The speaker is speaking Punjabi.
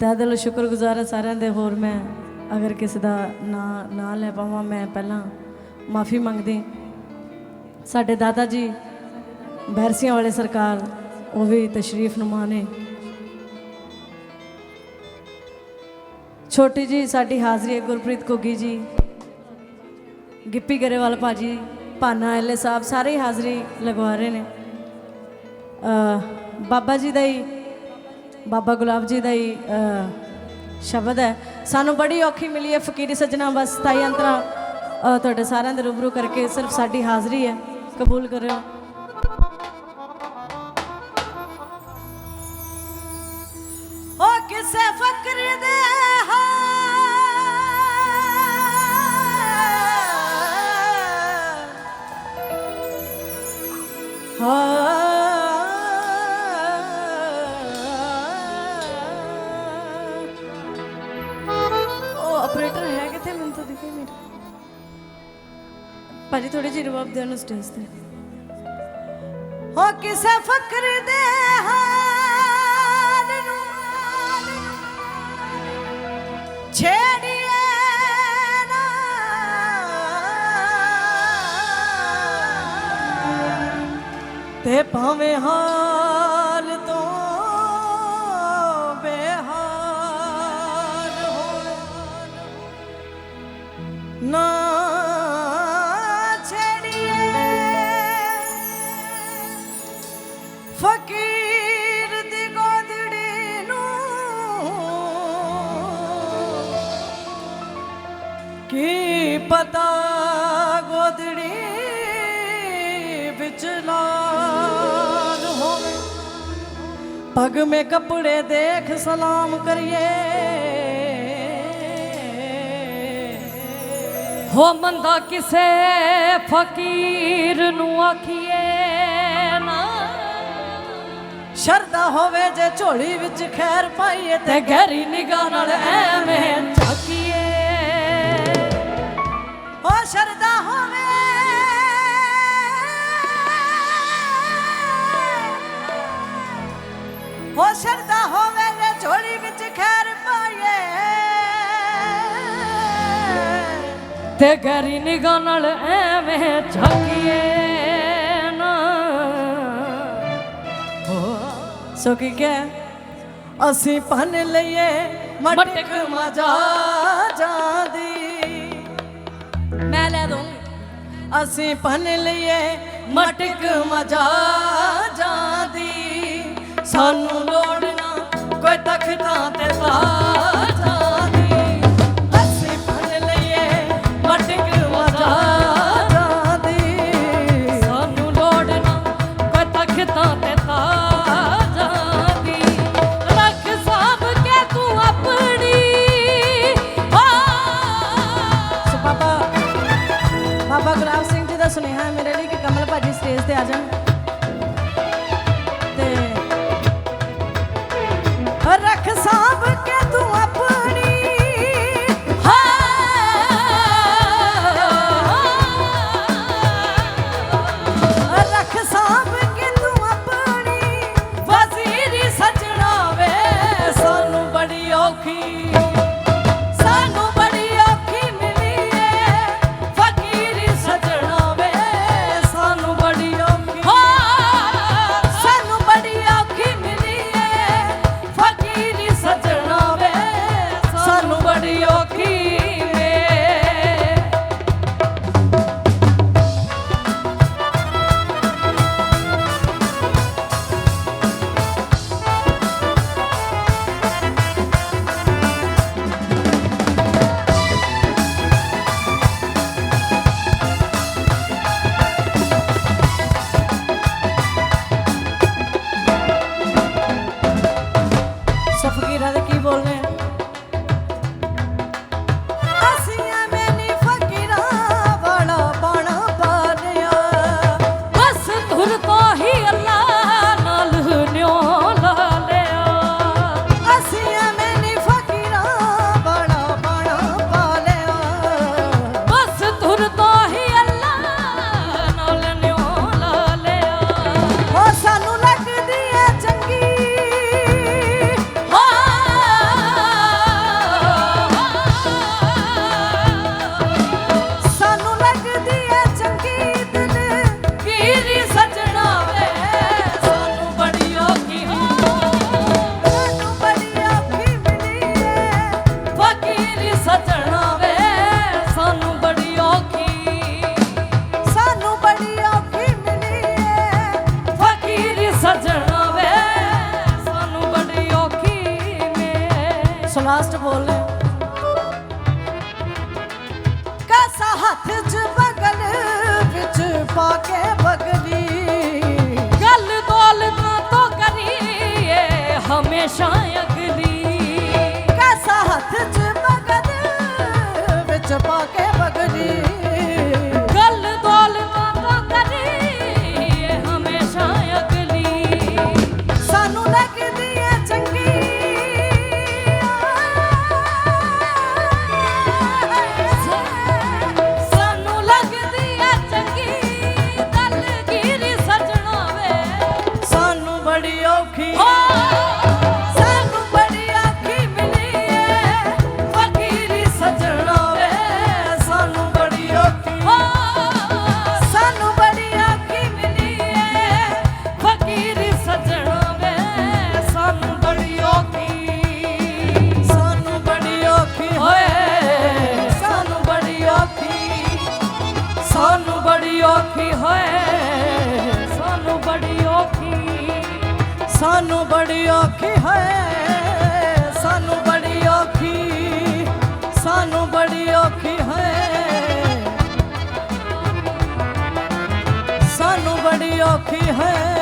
ਤਹਿ ਦਿਲੋਂ ਸ਼ੁਕਰਗੁਜ਼ਾਰ ਹਾਂ ਸਾਰਿਆਂ ਦੇ। ਹੋਰ ਮੈਂ ਅਗਰ ਕਿਸੇ ਦਾ ਨਾਂ ਨਾ ਲੈ ਪਾਵਾਂ, ਮੈਂ ਪਹਿਲਾਂ ਮਾਫੀ ਮੰਗਦੀ। ਸਾਡੇ ਦਾਦਾ ਜੀ, ਬਹਿਰਸੀਆਂ ਵਾਲੇ ਸਰਕਾਰ, ਉਹ ਵੀ ਤਸ਼ਰੀਫ ਨੁਮਾ ਨੇ। ਛੋਟੀ ਜੀ, ਸਾਡੀ ਹਾਜ਼ਰੀ ਹੈ ਗੁਰਪ੍ਰੀਤ ਕੋਗੀ ਜੀ। ਗਿੱਪੀ ਗਰੇਵਾਲ ਭਾਜੀ, ਭਾਨਾ ਐਲੇ ਸਾਹਿਬ, ਸਾਰੇ ਹੀ ਹਾਜ਼ਰੀ ਲਗਵਾ ਰਹੇ ਨੇ। ਬਾਬਾ ਜੀ ਦਾ ਹੀ ਬਾਬਾ ਗੁਲਾਬ ਜੀ ਦਾ ਹੀ ਸ਼ਬਦ ਹੈ। ਸਾਨੂੰ ਬੜੀ ਔਖੀ ਮਿਲੀ ਹੈ ਫਕੀਰੀ ਸੱਜਣਾ, ਬਸ ਤਾਈ ਅੰਤਰਾ ਤੁਹਾਡੇ ਸਾਰਿਆਂ ਦੇ ਰੂਬਰੂ ਕਰਕੇ ਸਿਰਫ ਸਾਡੀ ਹਾਜ਼ਰੀ ਹੈ। ਕਬੂਲ ਕਰਿਓ। ਓ ਕਿਸੇ ਫਕਰ ਦੇ ਉਹ ਭਾਜੀ ਥੋੜੀ ਜਿਹੀ ਰਵਾਬ ਦੇਣ ਨੂੰ ਸਟੇਜ ਤੇ ਹੋ ਕਿਸੇ ਫਕਰ ਦੇ ਹਾਲ ਨੂੰ ਛੇੜੀਏ ਨਾ। ਤੇ ਭਾਵੇਂ ਹਾਲ ਤੋਂ ਬੇਹਾਲ ਹੋਵੇ, ਨਾ ਪਤਾ ਗੋਦੜੀ ਵਿੱਚ ਲਾਲ ਹੋਵੇ। ਪਗ ਮੇ ਕੱਪੜੇ ਦੇਖ ਸਲਾਮ ਕਰੀਏ। ਹੋ ਮੰਦਾ ਕਿਸੇ ਫਕੀਰ ਨੂੰ ਆਖੀਏ ਨਾ। ਸ਼ਰਦਾ ਹੋਵੇ ਜੇ ਝੋਲੀ ਵਿੱਚ ਖੈਰ ਪਾਈਏ ਤੇ ਤੇ ਗਹਿਰੀ ਨਿਗਾਹ ਨਾਲ ਐਵੇਂ ਝਾਕੀਏ। ਹੋ ਸ਼ਰਦਾ ਹੋਵੇ। ਹੋ ਸ਼ਰਦਾ ਹੋਵੇ ਜੇ ਝੋਲੀ ਵਿੱਚ ਖੈਰ ਪਾਈਏ। ਤੇ ਗਹਿਰੀ ਨਿਗਾਹ ਨਾਲ ਐਵੇਂ ਝਾਕੀਏ ਨਾ। ਸੋ ਕੀ ਕਹਿ? ਅਸੀਂ ਭੰਨ ਲਈਏ ਮਟਕ ਮਜਾ ਜਾਂਦੀ। ਮੈਂ ਲੈ ਦੂੰਗੀ ਅਸੀਂ ਭੰਨ ਲਈਏ, ਮਟਕ ਮਜਾ ਜਾਂਦੀ। ਸਾਨੂੰ ਲੋੜ ਨਾ, ਕੋਈ ਤਖਤਾਂ ਤੇ ਤਾਜਾਂ ਸਿੰਘ ਜੀ ਮੇਰੇ ਲਈ ਕਿ ਕਮਲ ਭਾਜੀ ਸਟੇਜ ਤੇ ਆ ਜਾਣ। ਤੇ ਰੱਖ ਸਾਂਭ ਸਜਣਾ ਸਾਨੂੰ ਬੜੀ ਔਖੀ ਨੇ ਹੱਥ 'ਚ ਬਗਲ ਵਿੱਚ ਪਾ ਕੇ ਬਗਲੀ। ਗੱਲ ਦੌਲਤਾਂ ਤੋਂ ਕਰੀਏ ਹਮੇਸ਼ਾ ਸਾਨੂੰ ਬੜੀ ਔਖੀ ਹੈ, ਸਾਨੂੰ ਬੜੀ ਔਖੀ, ਸਾਨੂੰ ਬੜੀ ਔਖੀ ਹੈ। ਸਾਨੂੰ ਬੜੀ ਔਖੀ ਹੈ।